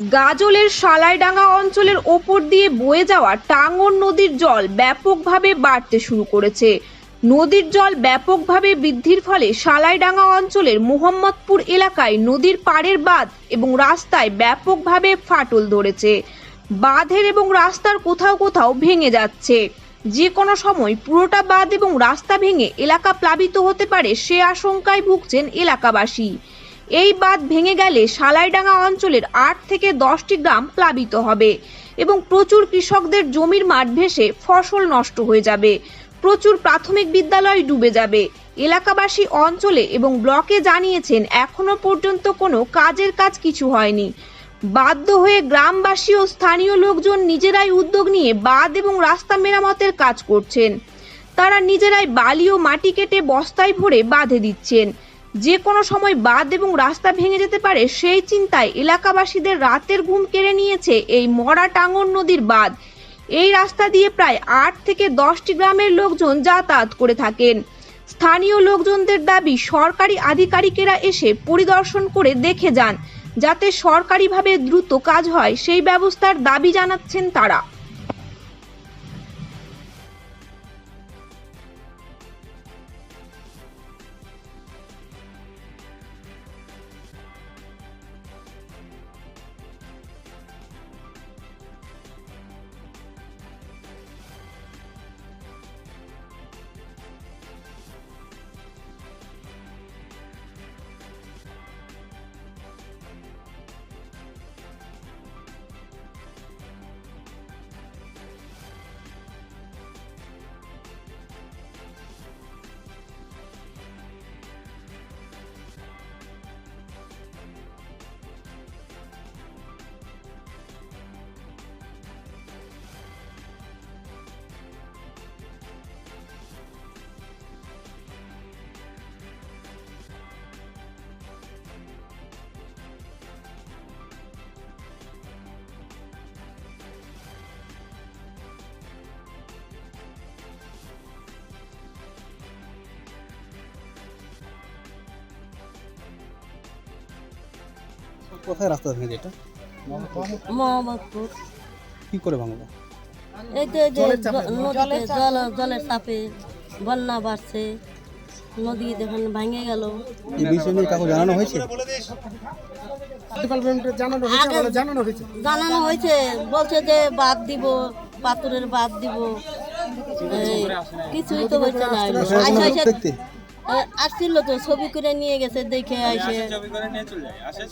গাজলের সালাইডাঙ্গা অঞ্চলের ওপর দিয়ে বয়ে যাওয়া টাঙ্গন নদীর জল ব্যাপকভাবে বাড়তে শুরু করেছে। নদীর জল ব্যাপকভাবে বৃদ্ধির ফলে সালাইডাঙ্গা অঞ্চলের মোহাম্মদপুর এলাকায় নদীর পাড়ের বাঁধ এবং রাস্তায় ব্যাপকভাবে ফাটল ধরেছে। বাঁধের এবং রাস্তার কোথাও কোথাও ভেঙে যাচ্ছে। যে কোনো সময় পুরোটা বাঁধ এবং রাস্তা ভেঙে এলাকা প্লাবিত হতে পারে সে আশঙ্কায় ভুগছেন এলাকাবাসী। এই বাঁধ ভেঙে গেলে সালাইডাঙ্গা অঞ্চলের আট থেকে দশটি গ্রাম প্লাবিত হবে এবং প্রচুর কৃষকদের জমির মাঠ ভেসে ফসল নষ্ট হয়ে যাবে। প্রচুর প্রাথমিক বিদ্যালয় ডুবে যাবে। এলাকাবাসী অঞ্চলে এবং ব্লকে জানিয়েছেন, এখনও পর্যন্ত কোনো কাজের কাজ কিছু হয়নি। বাধ্য হয়ে গ্রামবাসী ও স্থানীয় লোকজন নিজেরাই উদ্যোগ নিয়ে বাঁধ এবং রাস্তা মেরামতের কাজ করছেন। তারা নিজেরাই বালি ও মাটি কেটে বস্তায় ভরে বাঁধে দিচ্ছেন। যে কোনো সময় বাঁধ এবং রাস্তা ভেঙে যেতে পারে, সেই চিন্তায় এলাকাবাসীদের রাতের ঘুম কেড়ে নিয়েছে এই মরা টাঙ্গন নদীর বাঁধ। এই রাস্তা দিয়ে প্রায় আট থেকে দশটি গ্রামের লোকজন যাতায়াত করে থাকেন। স্থানীয় লোকজনদের দাবি, সরকারি আধিকারিকেরা এসে পরিদর্শন করে দেখে যান, যাতে সরকারিভাবে দ্রুত কাজ হয়, সেই ব্যবস্থার দাবি জানাচ্ছেন তারা। কোথায় রাস্তা ভেঙে এটা? মোহাম্মদপুর। কি করে ভাঙলো? এই যে যে নদীতে জল জলের চাপে বন্যা বাড়ছে। নদী দেখুন ভাঙে গেল। এই বিষয় নিয়ে কাউকে জানানো হয়েছে? আগে জানানো হয়েছে। বলছে যে বাদ দিব পাথরের বাদ দিব। কিছুই তো হয়েছে না। আসছিল তো ছবি করে নিয়ে গেছে দেখে আইসে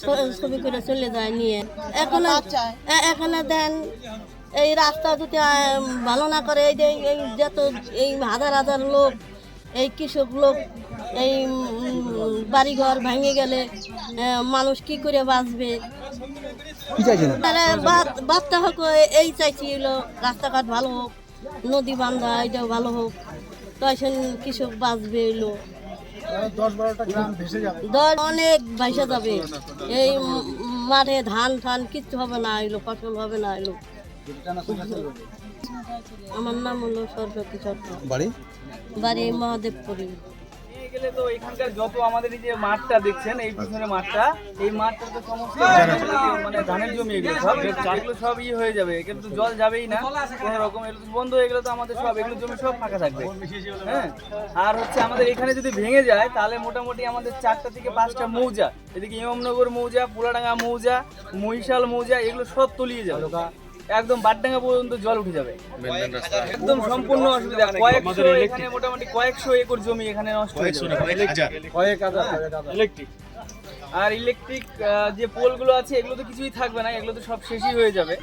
ছ- ছবি করে চলে যায় নিয়ে। এখন এখানে দেন এই রাস্তা যদি ভালো না করে এই যে এই যত এই হাজার হাজার লোক এই কৃষক লোক এই বাড়িঘর ভেঙে গেলে মানুষ কি করে বাঁচবে? তারা বাচ্চা হোক এই চাইছি হলো রাস্তাঘাট ভালো হোক নদী বান্ধা এটাও ভালো হোক তখন কৃষক বাঁচবে এলো। দশ অনেক ভাইসা যাবে। এই মাঠে ধান টান কিচ্ছু হবে না এলো ফসল হবে না এলো আমার নাম হলো সরস্বতী সরকার বাড়ি? বাড়ি মহাদেবপুরি। গেলে তো এখানকার যত আমাদের এই যে মাঠটা দেখছেন, এই পিছনে মাঠটা, এই মাঠটা তো সমস্ত মানে ধানের সব, এগুলো সব হয়ে যাবে তো জল যাবেই না, কোনো রকম, এগুলো বন্ধ হয়ে গেলে তো আমাদের সব, এগুলো জমি সব ফাঁকা থাকবে। হ্যাঁ? আর হচ্ছে আমাদের এখানে যদি ভেঙে যায়, তাহলে মোটামুটি আমাদের চারটা থেকে পাঁচটা মৌজা, এদিকে ইমামনগর মৌজা, পুরাডাঙ্গা মৌজা, মহিশাল মৌজা, এগুলো সব তলিয়ে যাবে। একদম বাডডাঙ্গা পর্যন্ত জল উঠে যাবে। একদম সম্পূর্ণ অসুবিধা। কয়েকশো এখানে মোটামুটি কয়েকশো একর জমি এখানে নষ্ট হয়েছে যাবে। আর ইলেকট্রিক যে পোলগুলো আছে এগুলো তো কিছুই থাকবে না এগুলো তো সব শেষই হয়ে যাবে।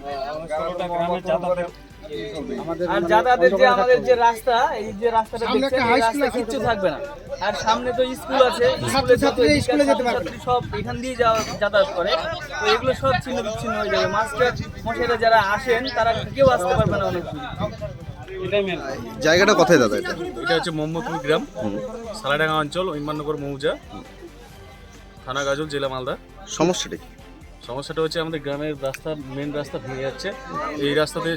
আর যাতায়াতের যে আমাদের যে রাস্তা এই যে রাস্তাটা দেখছেন এই রাস্তা কিচ্ছু থাকবে না। আর সামনে তো স্কুল আছে। স্কুলে যেতে পারবে। সব এখান দিয়ে যাওয়া- যাতায়াত করে। তো এগুলো সব ছিন্ন বিচ্ছিন্ন হয়ে যাবে। মাস্টার মশাইরা যারা আসেন তারা কেউ আসতে পারবে না অনেক জায়গাটা কোথায় দাদা এটা? এটা হচ্ছে মোহাম্মদপুর গ্রাম সালাডাঙ্গা অঞ্চল ইমাননগর মৌজা থানা গাজল জেলা মালদা। সমস্যাটা কি? সমস্যাটা হচ্ছে আমাদের গ্রামের রাস্তা মেন রাস্তা ভেঙে যাচ্ছে। এই রাস্তাতে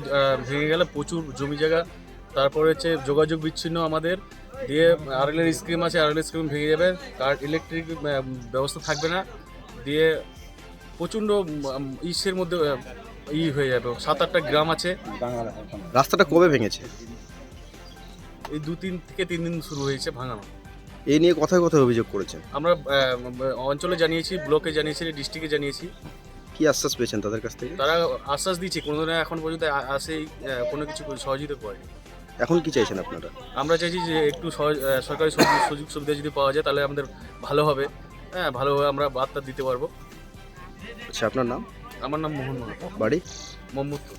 ভেঙে গেলে প্রচুর জমি জায়গা। তারপরে হচ্ছে যোগাযোগ বিচ্ছিন্ন আমাদের। দিয়ে আরএলের স্কিম আছে আরএল স্কিম ভেঙে যাবে। কার ইলেকট্রিক ব্যবস্থা থাকবে না। দিয়ে প্রচণ্ড ইসের মধ্যে ই হয়ে যাবে। সাত আটটা গ্রাম আছে। রাস্তাটা কবে ভেঙেছে? এই দু তিন থেকে তিন দিন শুরু হয়েছে ভাঙানো। এই নিয়ে কথায় কথায় অভিযোগ করেছেন। আমরা অঞ্চলে জানিয়েছি ব্লকে জানিয়েছি ডিস্ট্রিক্টে জানিয়েছি। কি আশ্বাস পেয়েছেন তাদের কাছ থেকে? তারা আশ্বাস দিচ্ছে কোনো দিন এখন পর্যন্ত আ- আসেই কোনো কিছু সহযোগিতা করেনি। এখন কি চাইছেন আপনারা? আমরা চাইছি যে একটু সরকারি সুযোগ সুযোগ সুবিধা যদি পাওয়া যায় তাহলে আমাদের ভালো হবে। হ্যাঁ ভালোভাবে আমরা বার্তা দিতে পারব। আচ্ছা আপনার নাম? আমার নাম মোহন বাড়ি? মোহাম্মদপুর